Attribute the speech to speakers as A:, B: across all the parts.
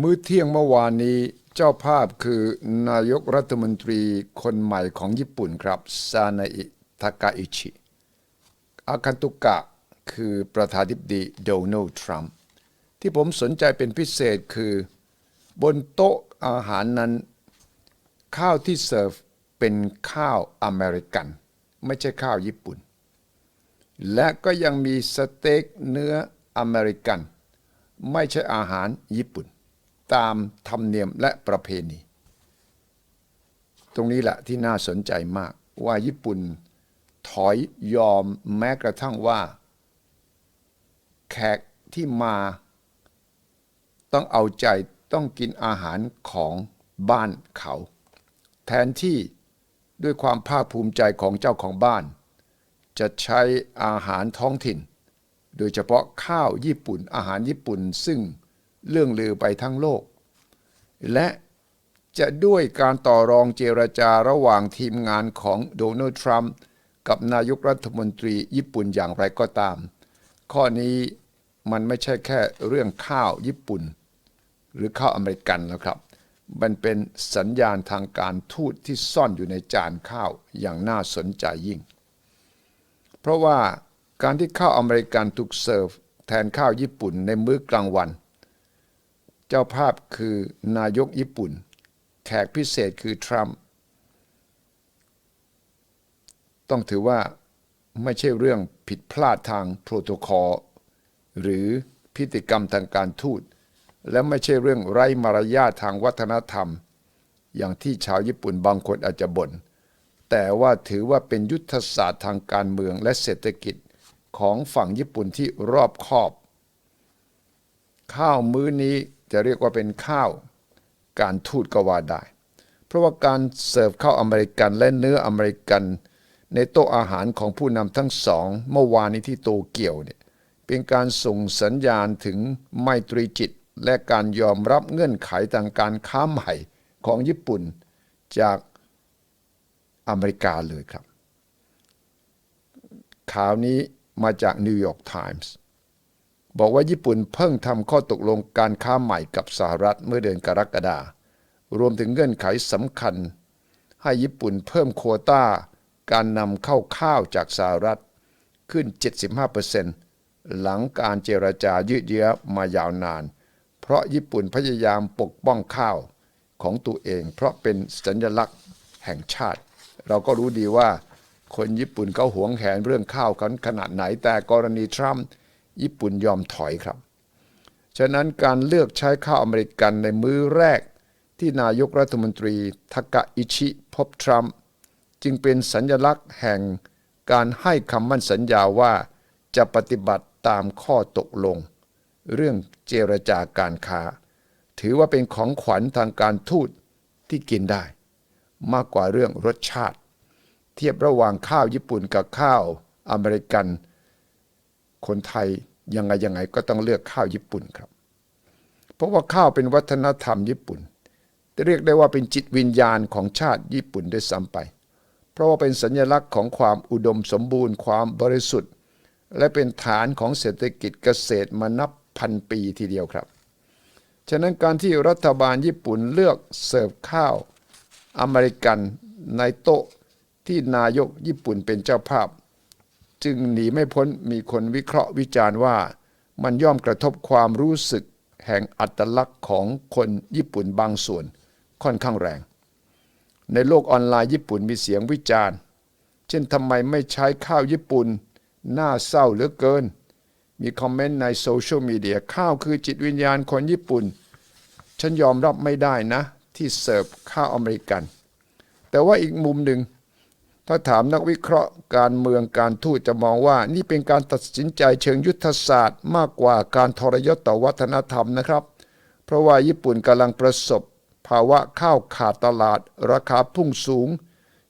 A: มื้อเที่ยงเมื่อวานนี้เจ้าภาพคือนายกรัฐมนตรีคนใหม่ของญี่ปุ่นครับซานาอิทากาอิชิ อาคันตุกะคือประธานาธิบดีโดนัลด์ทรัมป์ที่ผมสนใจเป็นพิเศษคือบนโต๊ะอาหารนั้น ข้าวที่เสิร์ฟเป็นข้าวอเมริกัน ไม่ใช่ข้าวญี่ปุ่น และก็ยังมีสเต็กเนื้ออเมริกัน ไม่ใช่อาหารญี่ปุ่น ตามธรรมเนียมและประเพณี ตรงนี้แหละที่น่าสนใจมากว่าญี่ปุ่นถอยยอมแม้กระทั่งว่า แขกที่มาต้องเอาใจต้องกินอาหารของบ้านเขา แทนที่ด้วยความภาคภูมิใจของเจ้าของบ้าน จะใช้อาหารท้องถิ่น โดยเฉพาะข้าวญี่ปุ่นอาหารญี่ปุ่นซึ่งเรื่องลือไปทั้งโลก และจะด้วยการต่อรองเจรจาระหว่างทีมงานของโดนัลด์ทรัมป์กับนายกรัฐมนตรีญี่ปุ่นอย่างไรก็ตาม ข้อนี้มันไม่ใช่แค่เรื่องข้าวญี่ปุ่น หรือข้าวอเมริกันแล้วครับ มันเป็นสัญญาณทางการทูตที่ซ่อนอยู่ในจานข้าวอย่างน่าสนใจยิ่ง เพราะว่าการที่ข้าวอเมริกันถูกเสิร์ฟแทนข้าวญี่ปุ่นในมื้อกลางวัน เจ้าภาพคือนายกญี่ปุ่น แขกพิเศษคือทรัมป์ต้องถือว่าไม่ใช่เรื่องผิดพลาดทางโปรโตคอลหรือพิธีกรรมทางการทูต และไม่ใช่เรื่องไร้มารยาททางวัฒนธรรม อย่างที่ชาวญี่ปุ่นบางคนอาจจะบน่นแต่ว่าถือว่าเป็นยุทธศาสตร์ทางการเมืองและเศรษฐกิจของฝั่งญี่ปุ่นที่รอบคอบ ข้าวมื้อนี้ จะเรียกว่าเป็นข้าวการทูตก็ว่าได้ เพราะว่าการเสิร์ฟข้าวอเมริกันและเนื้ออเมริกันในโต๊ะอาหารของผู้นำทั้งสองเมื่อวานนี้ที่โตเกียวเนี่ยเป็นการส่งสัญญาณถึงไมตรีจิต และการยอมรับเงื่อนไขทางการค้าใหม่ของญี่ปุ่นจากอเมริกาเลยครับ ข่าวนี้มาจากนิวยอร์กไทมส์ บอกว่าญี่ปุ่นเพิ่งทำข้อตกลงการค้าใหม่กับสหรัฐเมื่อเดือนกรกฎารวมถึงเงื่อนไขสำคัญ ให้ญี่ปุ่นเพิ่มโควต้า การนำเข้าข้าวจากสหรัฐขึ้น 75%หลังการเจรจายืดเยื้อมายาวนาน เพราะญี่ปุ่นพยายามปกป้องข้าวของตัวเอง เพราะเป็นสัญลักษณ์แห่งชาติ เราก็รู้ดีว่าคนญี่ปุ่นเขาหวงแหนเรื่องข้าวกันขนาดไหนแต่กรณีทรัมป์ ญี่ปุ่นยอมถอยครับ ฉะนั้นการเลือกใช้ข้าวอเมริกันในมื้อแรกที่นายกรัฐมนตรีทากะอิชิพบทรัมป์จึงเป็นสัญลักษณ์แห่งการให้คำมั่นสัญญาว่าจะปฏิบัติตามข้อตกลง เรื่องเจรจาการค้า ถือว่าเป็นของขวัญทางการทูตที่กินได้ มากกว่าเรื่องรสชาติ เทียบระหว่างข้าวญี่ปุ่นกับข้าวอเมริกัน คนไทยยังไงยังไงก็ต้องเลือกข้าวญี่ปุ่นครับ เพราะว่าข้าวเป็นวัฒนธรรมญี่ปุ่นเรียกได้ว่าเป็นจิตวิญญาณของชาติญี่ปุ่นด้วยซ้ำไป เพราะว่าเป็นสัญลักษณ์ของความอุดมสมบูรณ์ความบริสุทธิ์ และเป็นฐานของเศรษฐกิจเกษตรมานับพันปีทีเดียวครับ ฉะนั้นการที่รัฐบาลญี่ปุ่นเลือกเสิร์ฟข้าวอเมริกันในโต๊ะที่นายกญี่ปุ่นเป็นเจ้าภาพ จึงหนีไม่พ้นมีคนวิเคราะห์วิจารณ์ว่า มันย่อมกระทบความรู้สึกแห่งอัตลักษณ์ของคนญี่ปุ่นบางส่วนค่อนข้างแรง ในโลกออนไลน์ญี่ปุ่นมีเสียงวิจารณ์ เช่นทำไมไม่ใช้ข้าวญี่ปุ่น น่าเศร้าเหลือเกิน มีคอมเมนต์ในโซเชียลมีเดียข้าวคือจิตวิญญาณคนญี่ปุ่น ฉันยอมรับไม่ได้นะที่เสิร์ฟข้าวอเมริกัน แต่ว่าอีกมุมหนึ่ง ถ้าถามนักวิเคราะห์การเมืองการทูตจะมองว่า นี่เป็นการตัดสินใจเชิงยุทธศาสตร์ มากกว่าการทรยศต่อวัฒนธรรมนะครับ เพราะว่าญี่ปุ่นกำลังประสบ ภาวะข้าวขาดตลาด ราคาพุ่งสูง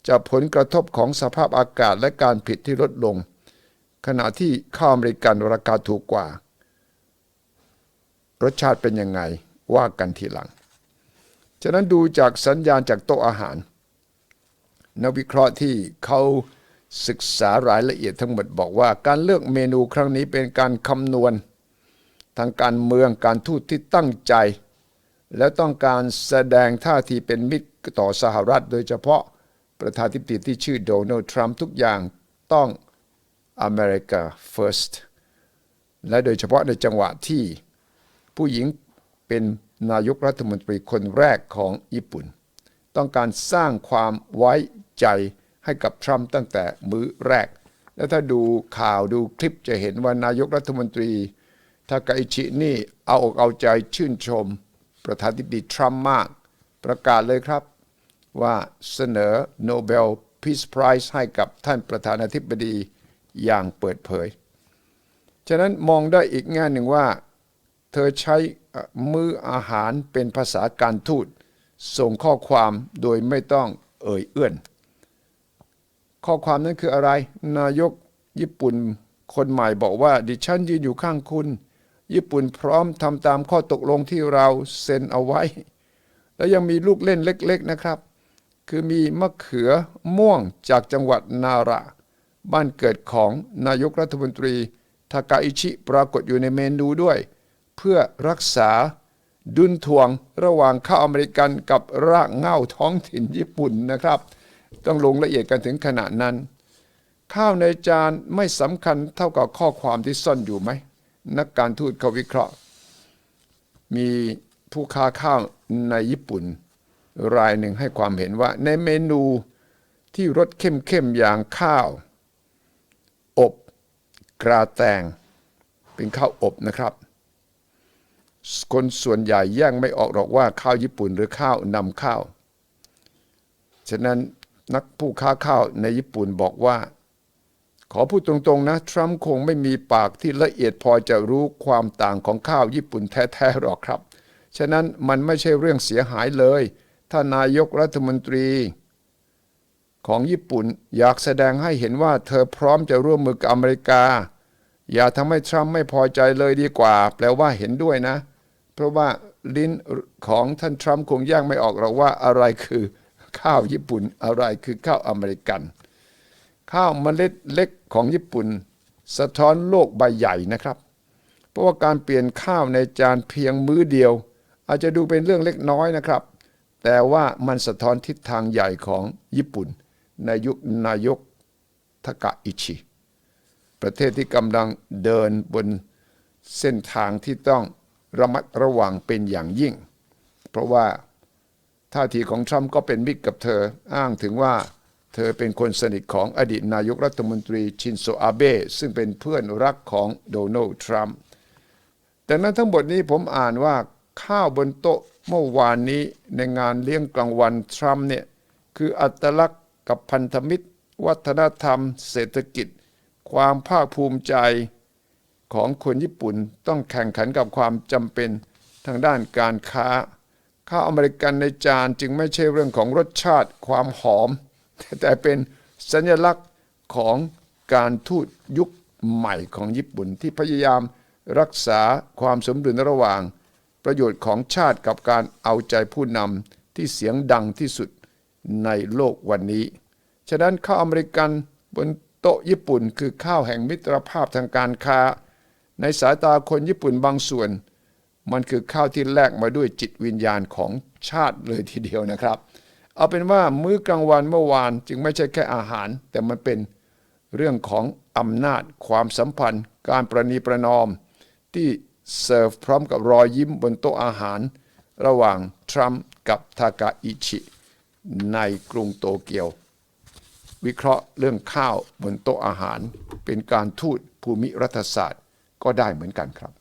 A: จากผลกระทบของสภาพอากาศและการผิดที่ลดลง ขณะที่ข้าวอเมริกันราคาถูกกว่า รสชาติเป็นยังไงว่ากันทีหลัง ฉะนั้นดูจากสัญญาณจากโต๊ะอาหาร นักวิเคราะห์ที่เขาศึกษารายละเอียดทั้งหมดบอกว่า การเลือกเมนูครั้งนี้เป็นการคำนวณ ทางการเมืองการทูตที่ตั้งใจ แล้วต้องการแสดงท่าทีเป็นมิตรต่อสหรัฐ โดยเฉพาะประธานาธิบดีที่ชื่อโดนัลด์ทรัมป์ทุกอย่างต้อง America First และโดยเฉพาะในจังหวะที่ผู้หญิงเป็นนายกรัฐมนตรีคนแรกของญี่ปุ่น ต้องการสร้างความไว้ ใจให้กับทรัมป์ตั้งแต่มื้อแรก และถ้าดูข่าวดูคลิปจะเห็นว่านายกรัฐมนตรีทากาอิชินี่เอาอกเอาใจชื่นชม ประธานาธิบดีทรัมป์มาก ประกาศเลยครับว่าเสนอโนเบล Peace Prize ให้กับท่านประธานาธิบดีอย่างเปิดเผย ฉะนั้นมองได้อีกแง่หนึ่งว่า เธอใช้มื้ออาหารเป็นภาษาการทูต ส่งข้อความโดยไม่ต้องเอ่ยเอื้อน ข้อความนั้นคืออะไร นายกญี่ปุ่นคนใหม่บอกว่า ดิฉันยืนอยู่ข้างคุณ ญี่ปุ่นพร้อมทำตามข้อตกลงที่เราเซ็นเอาไว้ แล้วยังมีลูกเล่นเล็ก ๆนะครับ คือมีมะเขือม่วงจากจังหวัดนาระ บ้านเกิดของนายกรัฐมนตรีทากาอิชิปรากฏอยู่ในเมนูด้วย เพื่อรักษาดุลถ่วงระหว่างข้าวอเมริกันกับรากเหง้าท้องถิ่นญี่ปุ่นนะครับ ต้องลงละเอียดกันถึงขนาดนั้น ข้าวในจานไม่สำคัญเท่ากับข้อความที่ซ่อนอยู่ไหม นักการทูตเขาวิเคราะห์ มีผู้ค้าข้าวในญี่ปุ่น รายหนึ่งให้ความเห็นว่า ในเมนูที่รสเข้มๆอย่างข้าว อบกราแตง เป็นข้าวอบนะครับ คนส่วนใหญ่แย่งไม่ออกหรอกว่าข้าวญี่ปุ่นหรือข้าวนำข้าว ฉะนั้น นักผู้ค้าข้าวในญี่ปุ่นบอกว่า ขอพูดตรงๆนะ ทรัมป์คงไม่มีปากที่ละเอียดพอจะรู้ความต่างของข้าวญี่ปุ่นแท้ๆหรอกครับ ฉะนั้นมันไม่ใช่เรื่องเสียหายเลย ถ้านายกรัฐมนตรี ของญี่ปุ่นอยากแสดงให้เห็นว่าเธอพร้อมจะร่วมมือกับอเมริกา อย่าทำให้ทรัมป์ไม่พอใจเลยดีกว่า แปลว่าเห็นด้วยนะ เพราะว่าลิ้นของท่านทรัมป์คงแยกไม่ออกหรอกว่าอะไรคือ ข้าวญี่ปุ่นอะไรคือข้าวอเมริกัน ข้าวเมล็ดเล็กของญี่ปุ่น สะท้อนโลกใบใหญ่นะครับ เพราะว่าการเปลี่ยนข้าวในจานเพียงมื้อเดียว อาจจะดูเป็นเรื่องเล็กน้อยนะครับ แต่ว่ามันสะท้อนทิศทางใหญ่ของญี่ปุ่น ในยุคนายกทากะอิชิประเทศที่กำลังเดินบนเส้นทางที่ต้องระมัดระวังเป็นอย่างยิ่ง เพราะว่า ท่าทีของทรัมป์ก็เป็นมิตรกับเธอ อ้างถึงว่าเธอเป็นคนสนิทของอดีตนายกรัฐมนตรีชินโซอาเบะซึ่งเป็นเพื่อนรักของโดนัลด์ทรัมป์แต่นั้นทั้งหมดนี้ผมอ่านว่าข้าวบนโต๊ะเมื่อวานนี้ในงานเลี้ยงกลางวันทรัมป์เนี่ยคืออัตลักษณ์กับพันธมิตร วัฒนธรรม เศรษฐกิจ ความภาคภูมิใจของคนญี่ปุ่นต้องแข่งขันกับความจำเป็นทางด้านการค้า ข้าวอเมริกันในจานจึงไม่ใช่เรื่องของรสชาติความหอม แต่เป็นสัญลักษณ์ของการทูตยุคใหม่ของญี่ปุ่นที่พยายามรักษาความสมดุลระหว่าง ประโยชน์ของชาติกับการเอาใจผู้นำที่เสียงดังที่สุดในโลกวันนี้ ฉะนั้นข้าวอเมริกันบนโต๊ะญี่ปุ่นคือข้าวแห่งมิตรภาพทางการค้า ในสายตาคนญี่ปุ่นบางส่วน มันคือข้าวที่แลกมาด้วยจิตวิญญาณของชาติเลยทีเดียวนะครับ เอาเป็นว่ามื้อกลางวันเมื่อวานจึงไม่ใช่แค่อาหาร แต่มันเป็นเรื่องของอำนาจความสัมพันธ์ การประนีประนอม ที่เสิร์ฟพร้อมกับรอยยิ้มบนโต๊ะอาหาร ระหว่างทรัมป์กับทากาอิชิ ในกรุงโตเกียว วิเคราะห์เรื่องข้าวบนโต๊ะอาหาร เป็นการทูตภูมิรัฐศาสตร์ก็ได้เหมือนกันครับ